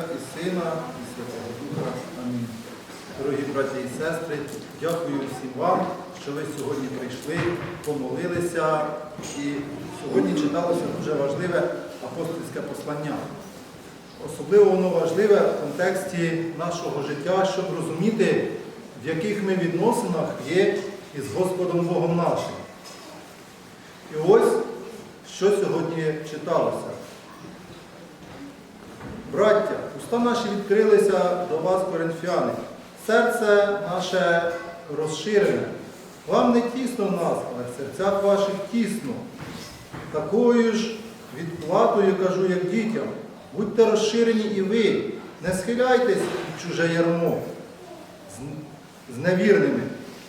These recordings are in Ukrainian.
Отця і Сина, і Святого Духа. Амінь. Дорогі браті і сестри, дякую всім вам, що ви сьогодні прийшли, помолилися. І сьогодні читалося дуже важливе апостольське послання. Особливо воно важливе в контексті нашого життя, щоб розуміти, в яких ми відносинах є із Господом Богом нашим. І ось що сьогодні читалося. Браття, уста наші відкрилися до вас, коринфяни. Серце наше розширене. Вам не тісно в нас, але в серцях ваших тісно. Такою ж відплатою кажу, як дітям. Будьте розширені і ви, не схиляйтесь під чуже ярмо з- невірними,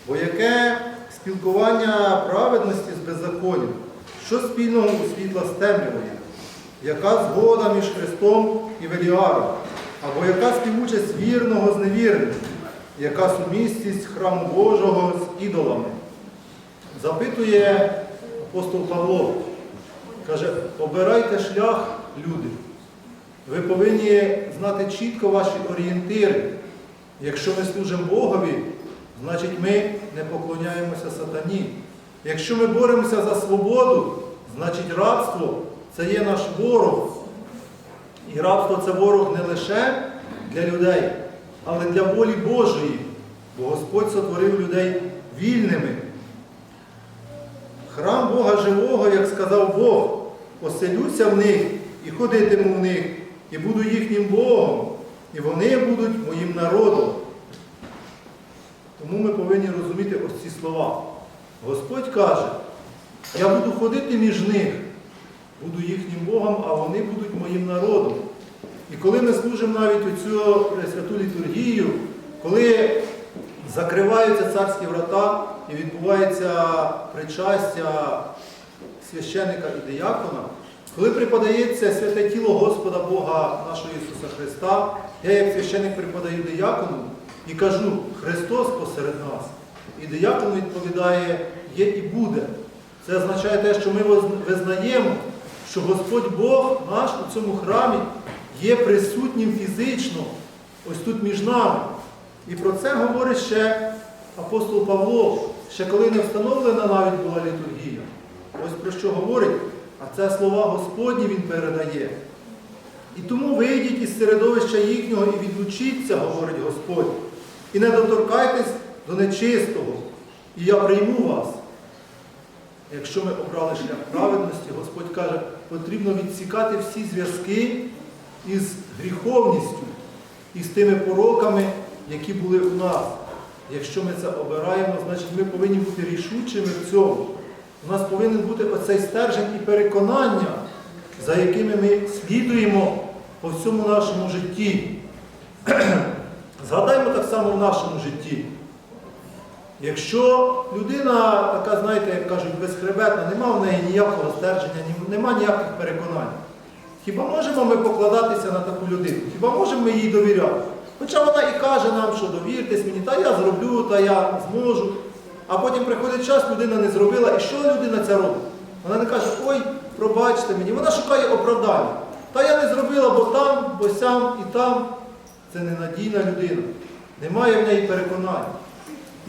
бо яке спілкування праведності з беззаконням, що спільного у світла темрявою, яка згода між Христом і Веліаром, або яка співучасть вірного з невірним, яка сумісність храму Божого з ідолами. Запитує апостол Павло, каже, обирайте шлях, люди. Ви повинні знати чітко ваші орієнтири. Якщо ми служимо Богові, значить ми не поклоняємося сатані. Якщо ми боремося за свободу, значить рабство це є наш ворог. І рабство це ворог не лише для людей, але для волі Божої. Бо Господь сотворив людей вільними. Храм Бога живого, як сказав Бог, оселюся в них і ходитиму в них, і буду їхнім Богом, і вони будуть моїм народом. Тому ми повинні розуміти ось ці слова. Господь каже, я буду ходити між них, буду їхнім Богом, а вони будуть моїм народом. І коли ми служимо навіть оцю святу літургію, коли закриваються царські врата і відбувається причастя священника і диякона, коли припадається святе тіло Господа Бога нашого Ісуса Христа, я як священник припадаю диякону і кажу, Христос посеред нас. І диякон відповідає, є і буде. Це означає те, що ми визнаємо, що Господь Бог наш у цьому храмі є присутнім фізично, ось тут між нами. І про це говорить ще апостол Павло, ще коли не встановлена навіть була літургія. Ось про що говорить, а це слова Господні він передає. І тому вийдіть із середовища їхнього і відлучіться, говорить Господь, і не доторкайтесь до нечистого, і я прийму вас. Якщо ми обрали шлях праведності, Господь каже, потрібно відсікати всі зв'язки із гріховністю, і з тими пороками, які були у нас. Якщо ми це обираємо, значить ми повинні бути рішучими в цьому. У нас повинен бути оцей стержень і переконання, за якими ми слідуємо по всьому нашому житті. Згадаймо так само в нашому житті. Якщо людина така, знаєте, як кажуть, безхребетна, нема в неї ніякого стерження, нема ніяких переконань. Хіба можемо ми покладатися на таку людину? Хіба можемо ми їй довіряти? Хоча вона і каже нам, що довіртесь мені, та я зроблю, та я зможу. А потім приходить час, людина не зробила, і що людина це робить? Вона не каже, ой, пробачте мені, вона шукає оправдання. Та я не зробила, бо там, бо сям і там. Це ненадійна людина. Немає в неї переконань.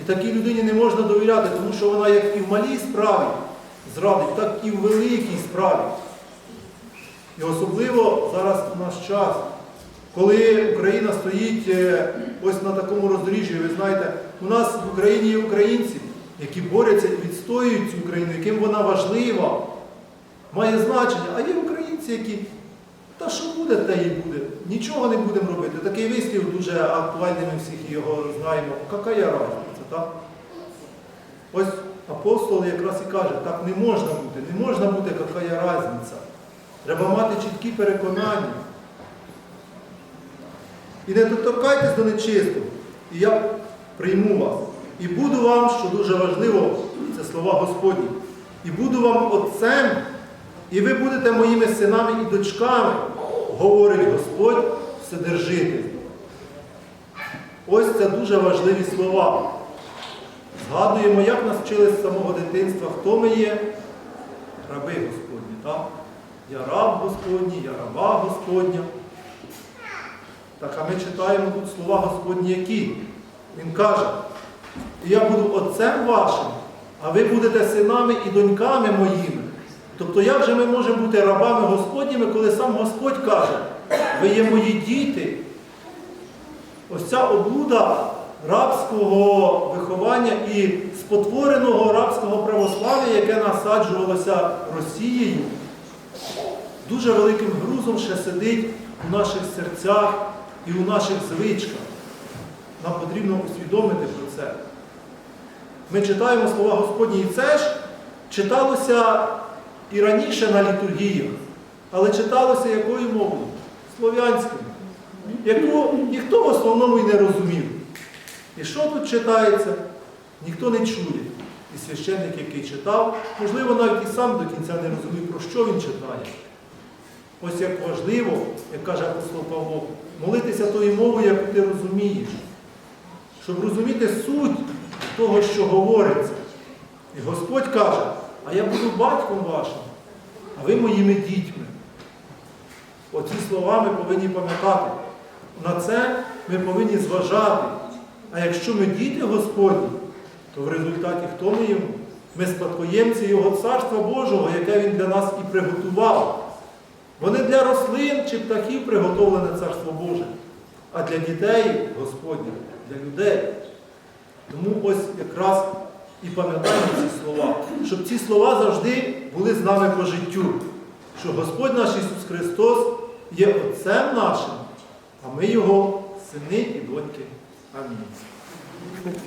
І такій людині не можна довіряти, тому що вона як і в малій справі зрадить, так і в великій справі. І особливо зараз у наш час, коли Україна стоїть е, ось на такому роздоріжжі, ви знаєте, у нас в Україні є українці, які борються і відстоюють цю Україну, яким вона важлива, має значення. А є українці, які, та що буде, те і буде. Нічого не будемо робити. Такий вислів дуже актуальний, ми всіх його знаємо. Яка разниця, так? Ось апостол якраз і каже, так не можна бути, не можна бути, яка різниця. Треба мати чіткі переконання. І не доторкайтесь до нечистого. І я прийму вас. І буду вам, що дуже важливо, це слова Господні, і буду вам отцем, і ви будете моїми синами і дочками, говорить Господь Вседержитель. Ось це дуже важливі слова. Згадуємо, як нас вчили з самого дитинства, хто ми є? Раби Господні. так? Я раб Господній, я раба Господня. Так, а ми читаємо тут слова Господні які. Він каже, я буду отцем вашим, а ви будете синами і доньками моїми. Тобто як же ми можемо бути рабами Господніми, коли сам Господь каже, ви є мої діти. Ось ця облуда рабського виховання і спотвореного рабського православ'я, яке насаджувалося Росією, дуже великим грузом ще сидить у наших серцях і у наших звичках. Нам потрібно усвідомити про це. Ми читаємо слова Господні, і це ж читалося і раніше на літургіях, але читалося якою мовою? Слов'янською, яку ніхто в основному і не розумів. І що тут читається, ніхто не чує. І священник, який читав, можливо, навіть і сам до кінця не розумів, про що він читає. Ось як важливо, як каже апостол Павло, молитися тою мовою, яку ти розумієш, щоб розуміти суть того, що говориться. І Господь каже, а я буду батьком вашим, а ви моїми дітьми. Оці слова ми повинні пам'ятати. На це ми повинні зважати. А якщо ми діти Господні, то в результаті хто ми йому? Ми спадкоємці Його Царства Божого, яке Він для нас і приготував. Вони для рослин чи птахів приготовлене Царство Боже, а для дітей Господніх, для людей. Тому ось якраз і пам'ятаємо ці слова, щоб ці слова завжди були з нами по життю, що Господь наш Ісус Христос є Отцем нашим, а ми Його сини і доньки. Амінь.